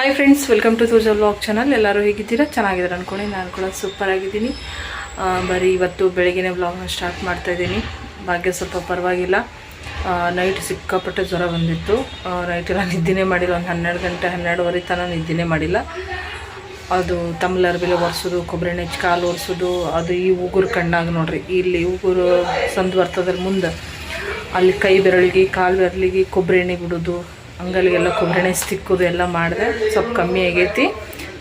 Hi friends welcome to ತೂಜಲ್ vlog channel ಎಲ್ಲರೂ ಹೇಗಿದ್ದೀರಾ? ಚೆನ್ನಾಗಿದ್ದಾರೆ ಅಂದ್ಕೊಂಡು ನಾನು ಕೂಡ ಸೂಪರ್ ಆಗಿದ್ದೀನಿ ಬರೀ ಇವತ್ತು ಬೆಳಗ್ಗೆನೇ ವ್ಲಾಗ್ನ ಸ್ಟಾರ್ಟ್ ಮಾಡ್ತಾ ಇದ್ದೀನಿ. ಭಾಗ್ಯ ಸ್ವಲ್ಪ ಪರವಾಗಿಲ್ಲ. ನೈಟ್ ಸಿಕ್ಕಾಪಟ್ಟೆ ಜ್ವರ ಬಂದಿತ್ತು. ನೈಟ್ ನಾನು ನಿದ್ದೆನೇ ಮಾಡಿಲ್ಲ. ಒಂದು ಹನ್ನೆರಡು ಗಂಟೆ, ಹನ್ನೆರಡುವರೆ ತನಕ ನಿದ್ದೆನೇ ಮಾಡಿಲ್ಲ. ಅದು ತಮ್ಲರ್ ಬೆಲೆ ಒರೆಸೋದು, ಕೊಬ್ಬರಿ ಹಚ್ಚಿ ಕಾಲು ಒರೆಸೋದು, ಅದು ಈ ಉಗುರು ಕಣ್ಣಾಗ ನೋಡ್ರಿ. ಇಲ್ಲಿ ಉಗುರು ಸಂದು ಬರ್ತದ್ರ ಮುಂದೆ ಅಲ್ಲಿ ಕೈ ಬೆರಳಿಗೆ, ಕಾಲು ಬೆರಳಿಗೆ ಕೊಬ್ಬರಿ ಎಣ್ಣೆ ಬಿಡೋದು. ಅಂಗಲಿಗೆಲ್ಲ ಕೊಬ್ಬರಿ ಎಣ್ಣೆ ತಿಕ್ಕೋದು ಎಲ್ಲ ಮಾಡಿದೆ. ಸ್ವಲ್ಪ ಕಮ್ಮಿ ಆಗೈತಿ.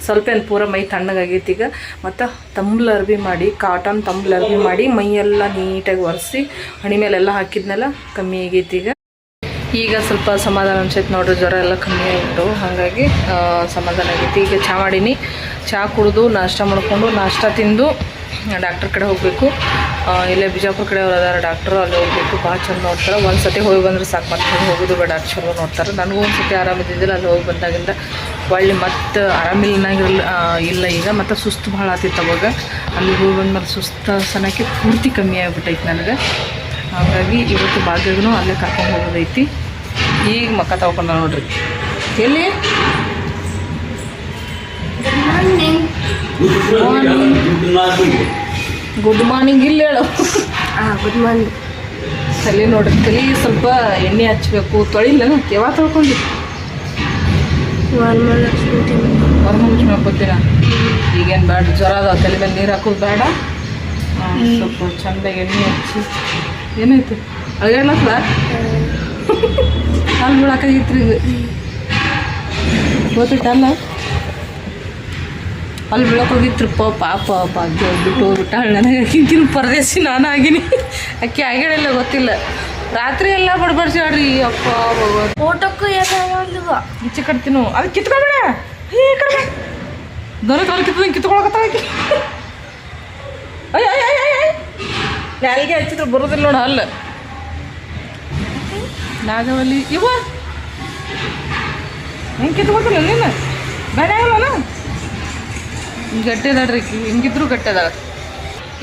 ಸ್ವಲ್ಪ ಏನು ಪೂರ ಮೈ ತಣ್ಣಗಾಗೈತಿ ಈಗ. ಮತ್ತು ತಂಬ್ಳು ಅರ್ಬಿ ಮಾಡಿ ಕಾಟನ್ ತಂಬ್ಳು ಅರ್ಬಿ ಮಾಡಿ ಮೈಯೆಲ್ಲ ನೀಟಾಗಿ ಒರೆಸಿ ಹಣಿ ಮೇಲೆಲ್ಲ ಹಾಕಿದ್ನೆಲ್ಲ, ಕಮ್ಮಿ ಆಗೈತಿ ಈಗ. ಈಗ ಸ್ವಲ್ಪ ಸಮಾಧಾನ ಅನ್ಸೈತೆ ನೋಡ್ರಿ, ಜ್ವರ ಎಲ್ಲ ಕಮ್ಮಿ ಆಯಿತು. ಹಾಗಾಗಿ ಸಮಾಧಾನ ಆಗೈತಿ. ಈಗ ಚಹಾ ಮಾಡೀನಿ. ಚಹಾ ಕುಡಿದು ನಾಷ್ಟ ಮಾಡಿಕೊಂಡು ನಾಷ್ಟ ತಿಂದು ಡಾಕ್ಟ್ರ್ ಕಡೆ ಹೋಗಬೇಕು. ಇಲ್ಲೇ ಬಿಜಾಪುರ ಕಡೆ ಅವ್ರು ಅದಾರ ಡಾಕ್ಟ್ರು, ಅಲ್ಲಿ ಹೋಗಬೇಕು. ಭಾಳ ಚಂದ ನೋಡ್ತಾರೆ. ಒಂದು ಸತಿ ಹೋಗಿ ಬಂದ್ರೆ ಸಾಕು. ಮತ್ತೆ ಹೋಗೋದು ಬೇಡ, ಅಷ್ಟು ಚಲೋ ನೋಡ್ತಾರೆ. ನನಗೂ ಒಂದು ಸತಿ ಆರಾಮಿದ್ದಿದ್ದಿಲ್ಲ ಅಲ್ಲಿ ಹೋಗಿ ಬಂದಾಗಿಂದ ಒಳ್ಳೆ ಮತ್ತೆ ಆರಾಮಿಲ್ಲನಾಗಿರಲ್ಲ ಇಲ್ಲ ಈಗ. ಮತ್ತು ಸುಸ್ತು ಭಾಳ ಆತಿತ್ತು ಅವಾಗ. ಅಲ್ಲಿ ಹೋಗಿ ಬಂದ್ಮೇಲೆ ಸುಸ್ತು ಸನಕ್ಕೆ ಪೂರ್ತಿ ಕಮ್ಮಿ ಆಗಿಬಿಟ್ಟೈತೆ ನನಗೆ. ಹಾಗಾಗಿ ಇವತ್ತು ಭಾಗ್ಯಗೂ ಅಲ್ಲೇ ಕರ್ಕೊಂಡು ಹೋಗೋದೈತಿ. ಈಗ ಮಕ್ಕ ತಗೊಂಡ ನೋಡ್ರಿ. ಎಲ್ಲಿ? ಗುಡ್ ಮಾರ್ನಿಂಗ್ ಇಲ್ಲ ಹೇಳು. ಹಾಂ ಗುಡ್ ಮಾರ್ನಿಂಗ್ ತಲೆ ನೋಡ್ರಿ ತಲೆ ಸ್ವಲ್ಪ ಎಣ್ಣೆ ಹಚ್ಬೇಕು ತೊಳಿಲ್ಲ ಯಾವಾಗ ತೊಳ್ಕೊಂಡು? ವರಮಹಾಲಕ್ಷ್ಮಿ ಹಬ್ಬತ್ತೀರ ಈಗೇನು ಬೇಡ ಜ್ವರ ಅದ ತಲೆ ಮೇಲೆ ನೀರು ಹಾಕೋದು ಬೇಡ ಸ್ವಲ್ಪ ಚಂದಾಗಿ ಎಣ್ಣೆ ಹಚ್ಚಿ. ಏನಾಯ್ತು? ಅಳಗಾಡ್ಲತ್ತದ ಹಾಲು ರೀ ಇದು ಗೊತ್ತಿಟ್ಟಲ್ಲ ಅಲ್ಲಿ ಹೋಗಿತ್ತು ಹೋಗಿತ್ರಪ್ಪ ಪಾಪ ಭಾಗ್ಯ ಬಿಟ್ಟು ಹೋಗ್ಬಿಟ್ಟ ನನಗೆ ಆಕಿನ ಪರದೇಶಿ ನಾನು ಆಗಿನಿ. ಅಕ್ಕಿ ಆಗಿಲ್ಲ ಗೊತ್ತಿಲ್ಲ. ರಾತ್ರಿ ಎಲ್ಲ ಬಡಬಡ್ಸಿ ಆಡ್ರಿ ಅಪ್ಪ ಫೋಟೋಕ್ಕೂ ಈಚೆ ಕಟ್ತೀನು ಅದು ಕಿತ್ಕೊಬೇಡ. ದೊರೆ ಕಾಲು ಕಿತ್ತು ಕಿತ್ಕೊಳಕತ್ತ ಆಕಿ. ಅಯ್ಯ ಅಯ್ಯ ಅಯ್ಯ ಅಯ್ಯ ನಾಲಿಗೆ ಹಚ್ಚಿದ್ರೆ ಬರೋದಿಲ್ಲ ನೋಡ ಅಲ್ಲ ನಾಗವಲ್ಲಿ ಇವ ಹೆಂಗೆ ಕಿತ್ಕೊತಿಲ್ಲ ನೀನು? ಬೇಡ ಆಗಲ್ಲ ಗಟ್ಟಿ ನೋಡ್ರಿ ಹಿಂಗಿದ್ರು ಗಟ್ಟಿ ಅದಾಳ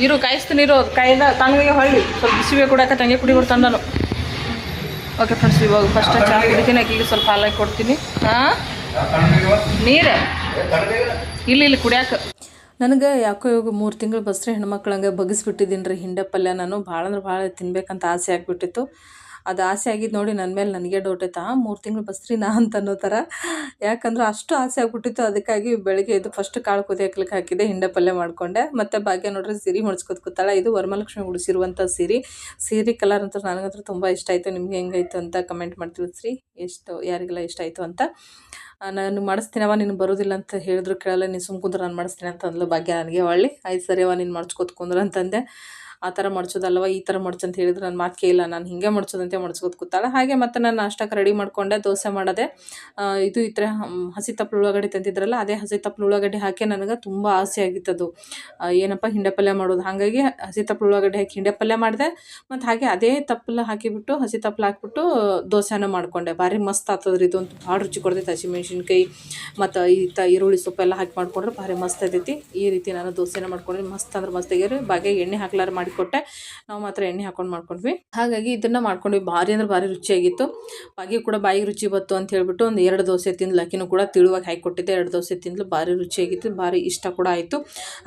ಇರು, ಕಾಯಿಸ್ತೀನಿ ಇರು, ಕಾಯಿಂದ ತಣ್ಣಗೆ ಹೊಳ್ಳಿ. ಸ್ವಲ್ಪ ಬಿಸಿವೆ ತಂಗೆ ಕುಡಿ ಕೊಡ್ತಾನ ನಾನು ಓಕೆ ಫ್ರೆಂಡ್ಸ್ ಇವಾಗ ಫಸ್ಟ್ ಚಾ ಕುಡಿತೀನಿ ಆಕಿಗೆ ಸ್ವಲ್ಪ ಹಾಲಾಗಿ ಕೊಡ್ತೀನಿ. ಹಾಂ? ನೀರು? ಇಲ್ಲ, ಇಲ್ಲಿ, ಕುಡಿಯಾಕ. ನನಗೆ ಯಾಕೋ ಇವಾಗ ಮೂರು ತಿಂಗಳು ಬಸ್ರೆ ಹೆಣ್ಮಕ್ಳಂಗೆ ಬಗ್ಗಿಸ್ಬಿಟ್ಟಿದ್ದೀನಿ ರೀ ಹಿಂಡೆ ಪಲ್ಯ. ನಾನು ಭಾಳ ಅಂದ್ರೆ ಭಾಳ ತಿನ್ಬೇಕಂತ ಆಸೆ ಆಗಿಬಿಟ್ಟಿತ್ತು. ಅದು ಆಸೆ ಆಗಿದ್ದು ನೋಡಿ ನನ್ನ ಮೇಲೆ ನನಗೆ ಡೌಟ್ ಆಯ್ತಾ? ಮೂರು ತಿಂಗಳು ಬಸ್ರಿನಾ ಅಂತ ಅನ್ನೋ ಥರ ಯಾಕಂದ್ರೆ ಅಷ್ಟು ಆಸೆ ಆಗಿಬಿಟ್ಟಿತ್ತು, ಅದಕ್ಕಾಗಿ ಬೆಳಗ್ಗೆ ಇದು ಫಸ್ಟ್ ಕಾಳು ಕುದಿಯಕ್ಲಿಕ್ಕೆ ಹಾಕಿದೆ ಹಿಂಡೆ ಪಲ್ಯ ಮಾಡಿಕೊಂಡೆ. ಮತ್ತು ಭಾಗ್ಯ ನೋಡ್ರಿ ಸೀರೆ ಹೊಡ್ಸ್ಕೊತ ಕೂತಾಳೆ. ಇದು ವರಮಹಾಲಕ್ಷ್ಮಿ ಉಡಿಸಿರುವಂಥ ಸೀರೆ. ಸೀರೆ ಕಲರ್ ಅಂತ ನನಗಂತೂ ತುಂಬ ಇಷ್ಟ ಆಯಿತು. ನಿಮ್ಗೆ ಹೆಂಗಾಯ್ತು ಅಂತ ಕಮೆಂಟ್ ಮಾಡಿ ತಿಳಿಸ್ರಿ. ಎಷ್ಟು, ಯಾರಿಗೆಲ್ಲ ಇಷ್ಟ ಆಯಿತು ಅಂತ. ನಾನು ಮಾಡಿಸ್ತೀನವ ನೀನು ಬರೋದಿಲ್ಲ ಅಂತ ಹೇಳಿದ್ರು ಕೇಳಲ್ಲ. ನೀನು ಸುಮ್ ಕುಂದ್ರೆ ನಾನು ಮಾಡಿಸ್ತೀನಿ ಅಂತ ಅಂದ್ಲು ಭಾಗ್ಯ ನನಗೆ. ಒಳ್ಳೆ, ಆಯ್ತು ಸರಿಯವ ನೀನು ಮಡ್ಚ್ಕೊತ ಕುಂದ್ರ ಅಂತಂದೆ. ಆ ಥರ ಮಡ್ಚೋದಲ್ವ ಈ ಥರ ಮಡ್ಚು ಅಂತ ಹೇಳಿದ್ರೆ ನನ್ನ ಮಾತು ಕೇಳಿಲ್ಲ, ನಾನು ಹಿಂಗೆ ಮಡ್ಚೋದಂತೆ ಮಡ್ಸ್ಕೊತ ಕೂತಾಳೆ. ಹಾಗೆ ಮತ್ತು ನಾನು ನಾಷ್ಟಕ್ಕೆ ರೆಡಿ ಮಾಡಿಕೊಂಡೆ, ದೋಸೆ ಮಾಡೋದೆ ಇದು ಈ ಥರ ಹಸಿ ತಪ್ಪಲು ಉಳ್ಳಾಗಡ್ಡೆ ತಂದಿದ್ರಲ್ಲ, ಅದೇ ಹಸಿ ತಪ್ಪಲು ಉಳ್ಳಾಗಡ್ಡಿ ಹಾಕಿ ನನಗೆ ತುಂಬ ಆಸೆ ಆಗಿತ್ತದು. ಏನಪ್ಪ ಹಿಂಡೆ ಪಲ್ಯ ಮಾಡೋದು? ಹಾಗಾಗಿ ಹಸಿ ತಪ್ಪಲು ಉಳ್ಳಾಗಡ್ಡೆ ಹಾಕಿ ಹಿಂಡೆ ಪಲ್ಯ ಮಾಡಿದೆ, ಮತ್ತು ಹಾಗೆ ಅದೇ ತಪ್ಪಲು ಹಾಕಿಬಿಟ್ಟು, ಹಸಿ ತಪ್ಪಲು ಹಾಕಿಬಿಟ್ಟು ದೋಸೆನ ಮಾಡಿಕೊಂಡೆ. ಭಾರಿ ಮಸ್ತ್ ಆಗ್ತದ್ರಿ ಇದು ಅಂತ ಭಾಳ ರುಚಿ ಕೊಡ್ತೈತೆ ಹಸಿಮೆಣ್ಸಿನ್ಕಾಯಿ ಮತ್ತು ಈ ತ ಈರುಳ್ಳಿ ಸೊಪ್ಪೆಲ್ಲ ಹಾಕಿ ಮಾಡಿಕೊಂಡ್ರೆ ಭಾರಿ ಮಸ್ತ್ ಆಗ್ತೈತಿ ಈ ರೀತಿ ನಾನು ದೋಸೆನ ಮಾಡ್ಕೊಂಡ್ರೆ ಮಸ್ತ್ ಅಂದ್ರೆ ಮಸ್ತ್ ಆಗ್ಯಾರ ಬಾಗೆ ಎಣ್ಣೆ ಹಾಕ್ಲಾರ ಮಾಡಿಕೊಟ್ಟೆ. ನಾವು ಮಾತ್ರ ಎಣ್ಣೆ ಹಾಕೊಂಡು ಮಾಡ್ಕೊಂಡ್ವಿ. ಹಾಗಾಗಿ ಇದನ್ನು ಮಾಡ್ಕೊಂಡ್ವಿ. ಭಾರಿ ಅಂದ್ರೆ ಭಾರಿ ರುಚಿಯಾಗಿತ್ತು. ಬಾಗಿ ಕೂಡ ಬಾಯಿಗೆ ರುಚಿ ಬತ್ತು ಅಂತ ಹೇಳ್ಬಿಟ್ಟು ಒಂದು ಎರಡು ದೋಸೆ ತಿಂದ್ಲು. ಆಕಿನೂ ಕೂಡ ತಿಳುವಾಗಿ ಹಾಕಿಕೊಟ್ಟಿದ್ದೆ ಎರಡು ದೋಸೆ ತಿಂದ್ಲು. ಭಾರಿ ರುಚಿಯಾಗಿತ್ತು. ಭಾರಿ ಇಷ್ಟ ಕೂಡ ಆಯಿತು.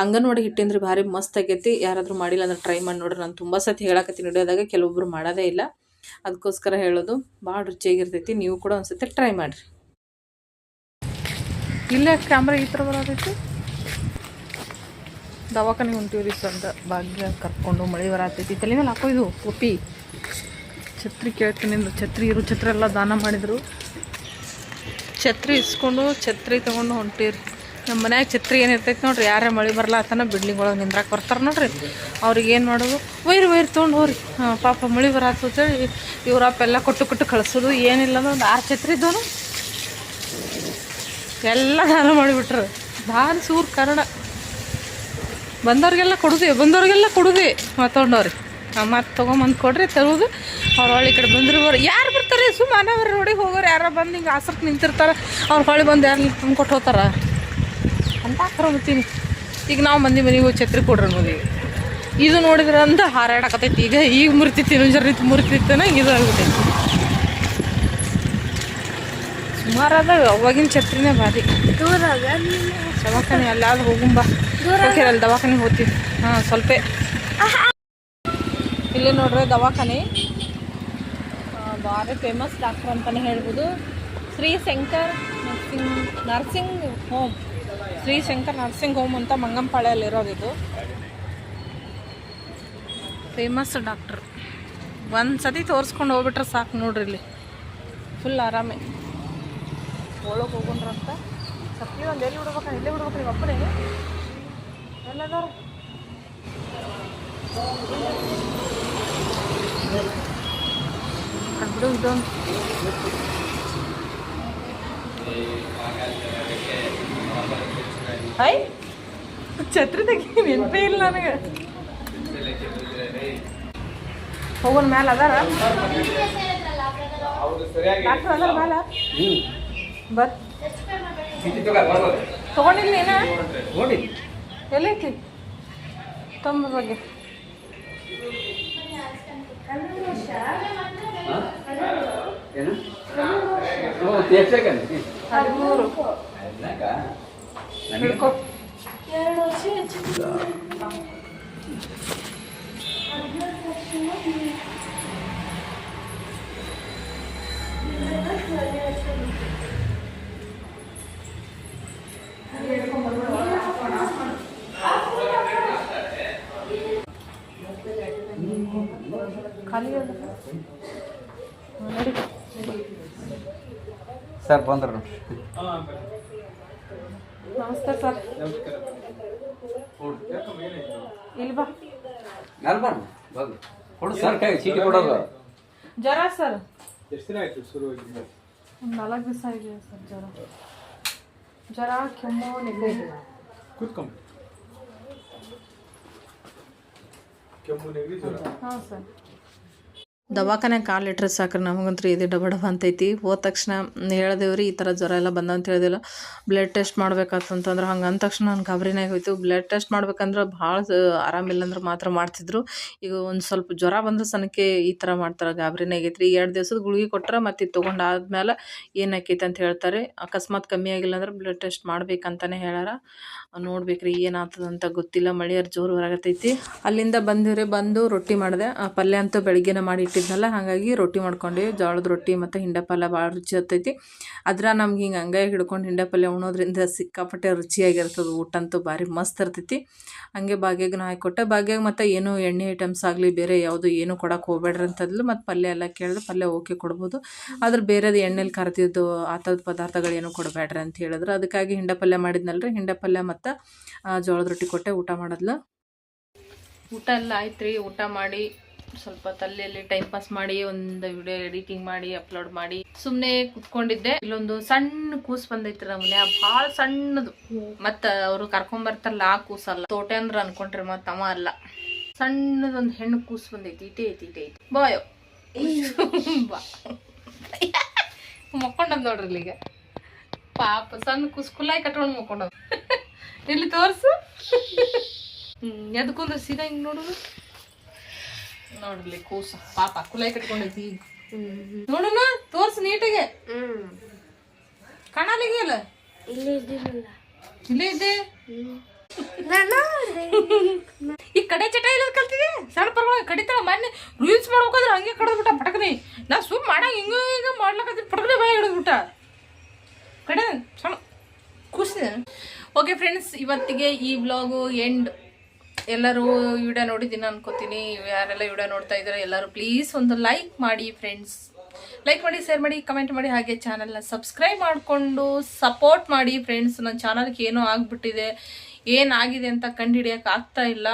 ಅಂಗನವಾಡಿ ಹಿಟ್ಟಿಂದ್ರೆ ಭಾರಿ ಮಸ್ತ್ ಆಗೈತಿ. ಯಾರಾದರೂ ಮಾಡಿಲ್ಲ ಅಂದ್ರೆ ಟ್ರೈ ಮಾಡಿ ನೋಡ್ರಿ. ನಾನು ತುಂಬ ಸತಿ ಹೇಳಕತ್ತೀನಿ ಹಿಡಿಯೋದಾಗ ಕೆಲವೊಬ್ಬರು ಮಾಡೋದೇ ಇಲ್ಲ. ಅದಕ್ಕೋಸ್ಕರ ಹೇಳೋದು ಭಾಳ ರುಚಿಯಾಗಿರ್ತೈತಿ. ನೀವು ಕೂಡ ಒಂದ್ಸತಿ ಟ್ರೈ ಮಾಡಿರಿ. ಇಲ್ಲ ಕ್ಯಾಮ್ರಾ ಈ ಥರ ಬರೋದೈತಿ? ದವಾಖಾನೆ ಹೊಂಟೀವ್ರಿ ಅಂತ. ಭಾಗ್ಯ ಕರ್ಕೊಂಡು ಮಳೆ ಬರತೈತಿ. ತಲೆ ಮೇಲೆ ಹಾಕೋ ಇದು ಒಪ್ಪಿ ಛತ್ರಿ ಕೇಳ್ತೀನಿ ಛತ್ರಿ ಇರು. ಛತ್ರಿ ಎಲ್ಲ ದಾನ ಮಾಡಿದರು. ಛತ್ರಿ ಇಸ್ಕೊಂಡು ಛತ್ರಿ ತೊಗೊಂಡು ಹೊಂಟೀರಿ ನಮ್ಮ ಮನ್ಯಾಗ ಛತ್ರಿ ಏನಿರ್ತೈತೆ ನೋಡ್ರಿ. ಯಾರೇ ಮಳೆ ಬರಲಾತನ ಬಿಲ್ಡಿಂಗ್ ಒಳಗೆ ನಿಂದ್ರಾಕೆ ಬರ್ತಾರೆ ನೋಡ್ರಿ. ಅವ್ರಿಗೆ ಏನು ಮಾಡೋದು? ವೈರ್ ವೈರ್ ತೊಗೊಂಡು ಹೋಗ್ರಿ. ಪಾಪ ಮಳೆ ಬರತ್ತು ಅಂತೇಳಿ ಇವ್ರಪ್ಪ ಕೊಟ್ಟು ಕೊಟ್ಟು ಕಳಿಸೋದು. ಏನಿಲ್ಲ ಅಂದ್ರೆ ಒಂದು ಆರು ಛತ್ರಿ ಇದ್ದವನು. ಎಲ್ಲ ದಾನ ಮಾಡಿಬಿಟ್ರು. ದಾನ ಸೂರ್ ಕನ್ನಡ ಬಂದವ್ರಿಗೆಲ್ಲ ಕೊಡುದೆ ಬಂದವ್ರಿಗೆಲ್ಲ ಕೊಡುದೆ. ಮಾತಾಡೋರಿ ಮತ್ತೆ ತೊಗೊಂಬಂದು ಕೊಡ್ರಿ ತರುವುದು ಅವ್ರು ಹೊಳ್ಳಿ ಕಡೆ ಬಂದ್ರೆ ಬರ್ರಿ ಯಾರು ಬರ್ತಾರೆ? ಸುಮ್ಮ ಅವ್ರ ನೋಡಿ ಹೋಗೋರು. ಯಾರೋ ಬಂದು ಹಿಂಗೆ ಆಸರಕ್ಕೆ ನಿಂತಿರ್ತಾರೆ. ಅವ್ರು ಹೊಳ್ಳಿ ಬಂದು ಯಾರು ತುಂಬ ಕೊಟ್ಟು ಹೋಗ್ತಾರ? ಅಂತ ಕರ್ಬತ್ತೀನಿ ಈಗ ನಾವು ಮಂದಿ ಮನೆಗೆ ಛತ್ರಿ ಕೊಡ್ರಿ ನೋಡಿ ಇದು ನೋಡಿದ್ರೆ ಅಂದ ಹಾರಾಡಕತ್ತೈತಿ. ಈಗ ಈಗ ಮುರಿತೈತಿ ಇನ್ನೊಂದು ರೀತಿ ಮುರಿತಿತ್ತನ ಇದು ಆಗ್ಬಿಟ್ಟೈತಿ ಸುಮಾರಾದಾಗ ಅವಾಗಿನ ಛತ್ರಿನೇ ಭಾರಿ ದೂರಾಗ ದವಾಖಾನೆ ಅಲ್ಲಾದ್ರೂ ಹೋಗುಂಬ. ಹೋಗಿರಲ್ಲ ದವಾಖಾನೆ ಹೋಗ್ತೀವಿ ಹಾಂ, ಸ್ವಲ್ಪ. ಇಲ್ಲಿ ನೋಡ್ರಿ ದವಾಖಾನೆ. ಭಾರಿ ಫೇಮಸ್ ಡಾಕ್ಟರ್ ಅಂತಲೇ ಹೇಳ್ಬೋದು. Shri Shankar nursing nursing home Shri Shankar nursing home ಅಂತ ಮಂಗಂಪಾಳ್ಯಲ್ಲಿರೋದು ಇದು. ಫೇಮಸ್ ಡಾಕ್ಟ್ರ್ ಒಂದು ಸತಿ ತೋರಿಸ್ಕೊಂಡು ಹೋಗ್ಬಿಟ್ರೆ ಸಾಕು ನೋಡ್ರಿ ಇಲ್ಲಿ. ಫುಲ್ ಆರಾಮೆ. ಒಳಗೆ ಹೋಗೋಣ್ರಂತ ಸತ್ತಿ ಒಂದು ಎಲ್ಲಿ ಬಿಡ್ಬೇಕು ಇಲ್ಲೇ ಬಿಡ್ಬೇಕು ನೀವು ಒಬ್ಬರೇ ಎಲ್ಲದವ್ರು ಬಿಡು ಇದೊಂದು ಹೈ ಛತ್ರಿ ತೆಗಿ ನೆನಪೇ ಇಲ್ಲ ನನಗೆ. ಹೋಗೋಣ ಮ್ಯಾಲ ಅದಾರ? ಡಾಕ್ಟರ್ ಅದಾರ ಮ್ಯಾಲ? ಬರ್. ತಗೊಂಡಿಲ್ಲ ನೀನ? ಎಲ್ಲೈತಿ ತಮ್ಮ ಬಗ್ಗೆ. ಏನು? ಓ ತೇರ್ಸಕಂడి ಹದಿಮೂರು. ಎರಡು ವರ್ಷ ಹೆಚ್ಚು ಸರ್ ಬಂದ್ರು. ನಮಸ್ತೆ ಸರ್. ಇಲ್ಲಿ ಬಾ. ಮ್ಯಾಲ್ ಬರ್ರಿ ಬಂದು ಕೊಡು ಸರ್ ಕೈ ಚೀಟಿ ಕೊಡೋದು. ಜ್ವರ ಸರ್? ಎಷ್ಟು ದಿನ ಆಯ್ತು ಒಂದು ನಾಲ್ಕು ದಿವಸ ಇದೆ ಸರ್ ಜ್ವರ. ಜ್ವರ ಕೆಮ್ಮು ನೆಗಡಿ. ಕೂತ್ಕೊಂಬ ಕೆಮ್ಮು ನೆಗಡಿ ಜ್ವರ? ಹಾಂ ಸರ್. ದವಾಖಾನೆ ಕಾಲಿಟ್ರೆ ಸಾಕ್ರಿ, ನಮಗಂತೂ ಇದು ಡಬ ಡಬ ಅಂತೈತಿ. ಹೋದ ತಕ್ಷಣ ಹೇಳ್ದೇವ್ರಿ, ಈ ಥರ ಜ್ವರ ಎಲ್ಲ ಬಂದ ಅಂತ ಹೇಳಿದಿಲ್ಲ. ಬ್ಲಡ್ ಟೆಸ್ಟ್ ಮಾಡ್ಬೇಕಾತಂತಂದ್ರೆ ಹಂಗೆ ಅಂದ ತಕ್ಷಣ ನಾನು ಗಾಬರಿನೇ ಹೋಯ್ತು. ಬ್ಲಡ್ ಟೆಸ್ಟ್ ಮಾಡ್ಬೇಕಂದ್ರೆ ಭಾಳ ಆರಾಮಿಲ್ಲ ಅಂದ್ರೆ ಮಾತ್ರ ಮಾಡ್ತಿದ್ರು. ಈಗ ಒಂದು ಸ್ವಲ್ಪ ಜ್ವರ ಬಂದ್ರೆ ಸನಕ್ಕೆ ಈ ಥರ ಮಾಡ್ತಾರೆ ಗಾಬರಿನೇ ಆಗೈತ್ರಿ ಎರಡು ದಿವಸದ ಗುಳಿಗೆ ಕೊಟ್ಟರೆ ಮತ್ತೆ ಇದು ತೊಗೊಂಡಾದ್ಮೇಲೆ ಏನಾಕೈತೆ ಅಂತ ಹೇಳ್ತಾರೆ. ಅಕಸ್ಮಾತ್ ಕಮ್ಮಿ ಆಗಿಲ್ಲ ಅಂದ್ರೆ ಬ್ಲಡ್ ಟೆಸ್ಟ್ ಮಾಡ್ಬೇಕಂತಲೇ ಹೇಳ್ಯಾರ. ನೋಡ್ಬೇಕ್ರಿ ಏನಾಗ್ತದ ಅಂತ ಗೊತ್ತಿಲ್ಲ. ಮಳೆಯರ್ ಜೋರು ಹೊರಗತೈತಿ. ಅಲ್ಲಿಂದ ಬಂದಿವ್ರಿ ಬಂದು ರೊಟ್ಟಿ ಮಾಡಿದೆ. ಆ, ಪಲ್ಯ ಅಂತೂ ಬೆಳಿಗ್ಗೆನ ಮಾಡಿ ಇಟ್ಟಿದ್ನಲ್ಲ, ಹಾಗಾಗಿ ರೊಟ್ಟಿ ಮಾಡ್ಕೊಂಡೆ. ಜೋಳದ ರೊಟ್ಟಿ ಮತ್ತು ಹಿಂಡೆ ಪಲ್ಯ ಭಾಳ ರುಚಿ ಹತ್ತೈತಿ ಅದ್ರ ನಮ್ಗೆ ಹಿಂಗೆ ಹಂಗಾಗಿ ಹಿಡ್ಕೊಂಡು ಹಿಂಡೆ ಪಲ್ಯ ಉಣೋದ್ರಿಂದ ಸಿಕ್ಕಾಪಟ್ಟೆ ರುಚಿಯಾಗಿರ್ತದೆ. ಊಟ ಅಂತೂ ಭಾರಿ ಮಸ್ತ್ ಇರ್ತೈತಿ. ಹಂಗೆ ಭಾಗ್ಯಾಗನ ಹಾಕಿಕೊಟ್ಟೆ ಭಾಗ್ಯಾಗ ಮತ್ತು ಏನು ಎಣ್ಣೆ ಐಟಮ್ಸ್ ಆಗಲಿ, ಬೇರೆ ಯಾವುದು ಏನು ಕೊಡಕ್ಕೆ ಹೋಗ್ಬೇಡ್ರಿ ಅಂತಂದ್ಲು ಮತ್ತು ಪಲ್ಯ ಎಲ್ಲ ಕೇಳಿದ್ರೆ ಪಲ್ಯ ಓಕೆ ಕೊಡ್ಬೋದು. ಆದ್ರೆ ಬೇರೆದು ಎಣ್ಣೆಲಿ ಕರ್ದಿದ್ದು ಆ ಥರದ ಪದಾರ್ಥಗಳೇನು ಕೊಡಬೇಡ್ರಿ ಅಂತ ಹೇಳಿದ್ರು. ಅದಕ್ಕಾಗಿ ಹಿಂಡೆ ಪಲ್ಯ ಮಾಡಿದ್ನಲ್ರಿ. ಹಿಂಡೆ ಪಲ್ಯ ಮತ್ತು ಜೋಳದ ರೊಟ್ಟಿ ಕೊಟ್ಟೆ, ಊಟ ಮಾಡಿದ್ಲು. ಊಟ ಎಲ್ಲ ಆಯ್ತು ಊಟ ಮಾಡಿ, ಸ್ವಲ್ಪ ತಲೆಯಲ್ಲಿ ಟೈಮ್ ಪಾಸ್ ಮಾಡಿ, ಒಂದು ವಿಡಿಯೋ ಎಡಿಟಿಂಗ್ ಮಾಡಿ ಅಪ್ಲೋಡ್ ಮಾಡಿ ಸುಮ್ಮನೆ ಕುತ್ಕೊಂಡಿದ್ದೆ. ಇಲ್ಲೊಂದು ಸಣ್ಣ ಕೂಸ್ ಬಂದೈತ್ರಿ ನಮ್ಮನೆ ಭಾಳ ಸಣ್ಣದು. ಮತ್ತ ಅವರು ಕರ್ಕೊಂಬರ್ತಾರಲ್ಲ ಆ ಕೂಸಲ್ಲ ತೋಟೆ ಅಂದ್ರ ಅನ್ಕೊಂಡ್ರಿ ಮತ್ತ ಅವ ಅಲ್ಲ. ಸಣ್ಣದೊಂದು ಹೆಣ್ಣು ಕೂಸ್ ಬಂದೈತಿ ಇಟೇ ಐತಿ ಇಟೇ ಐತಿ. ಬಾಯೋ ಬಾ ನೋಡ್ರಿ ಈಗ ಪಾಪ, ಸಣ್ಣ ಕೂಸ್ ಕುಲಾಯಿ ಕಟ್ಕೊಂಡು ಮಕ್ಕೊಂಡದ್. ಇಲ್ಲಿ ತೋರ್ಸು? ಎದಕ್ಕೊಂದು ಸೀದಾ ಹಿಂಗೆ ನೋಡುದು? ನೋಡ್ಲಿ ಕೂಸ. ಪಾಪ ಕುಲಾಯಿ ಕಟ್ಕೊಂಡೈತಿ ನೋಡೋಣ ತೋರ್ಸು ನೀಟಾಗೆ. ಕಾಣಲಿಗೆ ಇಲ್ಲಿ ಇಲ್ಲೇ ಇದ್ದೆ? ಈ ಕಡೆ ಚಟ ಇಲ್ಲ ಕಲ್ತಿದೆ ಸಣ್ಣ ಪರವಾಗಿ ಕಡಿತಾಳ ಮೊನ್ನೆ ರೀಲ್ಸ್ ಮಾಡ್ಬೇಕಾದ್ರೆ ಹಂಗೆ ಕಡ್ದ್ಬಿಟ್ಟ ಪಟಕನಿ. ನಾ ಸುಮ್ ಮಾಡಂಗ ಹಿಂಗ ಹಿಂಗ ಮಾಡ್ಲಕ್ಕ ಪಟಕನೆ ಬಾಯಿ ಹಿಡಿದ್ಬಿಟ್ಟ. ಕಡೆ ಸಣ್ಣ ಖುಷಿ ಓಕೆ ಫ್ರೆಂಡ್ಸ್ ಇವತ್ತಿಗೆ ಈ ವ್ಲಾಗು ಎಂಡ್ ಎಲ್ಲರೂ ವಿಡಿಯೋ ನೋಡಿದ್ದೀನಿ ಅನ್ಕೋತೀನಿ. ಯಾರೆಲ್ಲ ವಿಡಿಯೋ ನೋಡ್ತಾ ಇದ್ದಾರೆ, ಎಲ್ಲರೂ ಪ್ಲೀಸ್ ಒಂದು ಲೈಕ್ ಮಾಡಿ ಫ್ರೆಂಡ್ಸ್ ಲೈಕ್ ಮಾಡಿ ಶೇರ್ ಮಾಡಿ ಕಮೆಂಟ್ ಮಾಡಿ, ಹಾಗೆ ಚಾನಲ್ನ ಸಬ್ಸ್ಕ್ರೈಬ್ ಮಾಡಿಕೊಂಡು ಸಪೋರ್ಟ್ ಮಾಡಿ ಫ್ರೆಂಡ್ಸ್ ನನ್ನ ಚಾನಲ್ಗೆ ಏನೋ ಆಗಿಬಿಟ್ಟಿದೆ, ಏನಾಗಿದೆ ಅಂತ ಕಂಡುಹಿಡಿಯೋಕೆ ಆಗ್ತಾ ಇಲ್ಲ.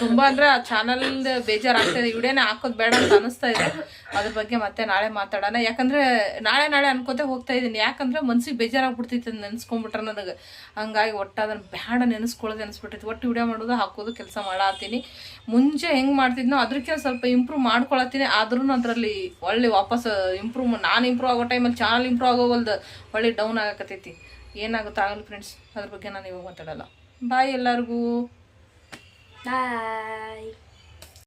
ತುಂಬ ಅಂದರೆ ಆ ಚಾನಲ್ ಬೇಜಾರಾಗ್ತಾ ಇದೆ. ವಿಡಿಯೋನೇ ಹಾಕೋದು ಬೇಡ ಅಂತ ಅನಿಸ್ತಾ ಇದೆ. ಅದ್ರ ಬಗ್ಗೆ ಮತ್ತೆ ನಾಳೆ ಮಾತಾಡೋಣ. ಯಾಕಂದ್ರೆ ನಾಳೆ ನಾಳೆ ಅನ್ಕೋತೆ ಹೋಗ್ತಾ ಇದ್ದೀನಿ ಯಾಕಂದ್ರೆ ಮನ್ಸಿಗೆ ಬೇಜಾರಾಗ್ಬಿಡ್ತೈತೆ ನೆನ್ಸ್ಕೊಂಡ್ಬಿಟ್ರೆ ನನಗೆ. ಹಂಗಾಗಿ ಒಟ್ಟು ಅದನ್ನು ಬೇಡ ನೆನೆಸ್ಕೊಳ್ಳೋದು ಅನ್ಸ್ಬಿಟ್ಟಿತ್ತು. ಒಟ್ಟು ವಿಡಿಯೋ ಮಾಡೋದು, ಹಾಕೋದು, ಕೆಲಸ ಮಾಡತ್ತೀನಿ. ಮುಂಚೆ ಹೆಂಗೆ ಮಾಡ್ತಿದ್ನೋ ಅದಕ್ಕೆ ಸ್ವಲ್ಪ ಇಂಪ್ರೂವ್ ಮಾಡ್ಕೊಳತ್ತೀನಿ. ಆದ್ರೂ ಅದರಲ್ಲಿ ಒಳ್ಳೆ ವಾಪಸ್ ಇಂಪ್ರೂವ್ ನಾನು ಇಂಪ್ರೂವ್ ಆಗೋ ಟೈಮಲ್ಲಿ ಚಾನಲ್ ಇಂಪ್ರೂವ್ ಆಗೋವಲ್ದು ಒಳ್ಳೆ ಡೌನ್ ಆಗಕತ್ತೈತಿ. ಏನಾಗುತ್ತಾಗಲಿ ಫ್ರೆಂಡ್ಸ್ ಅದ್ರ ಬಗ್ಗೆ ನಾನು ಇವಾಗ ಮಾತಾಡಲ್ಲ. ಬಾಯ್ ಎಲ್ಲರಿಗೂ. ಬಾಯ್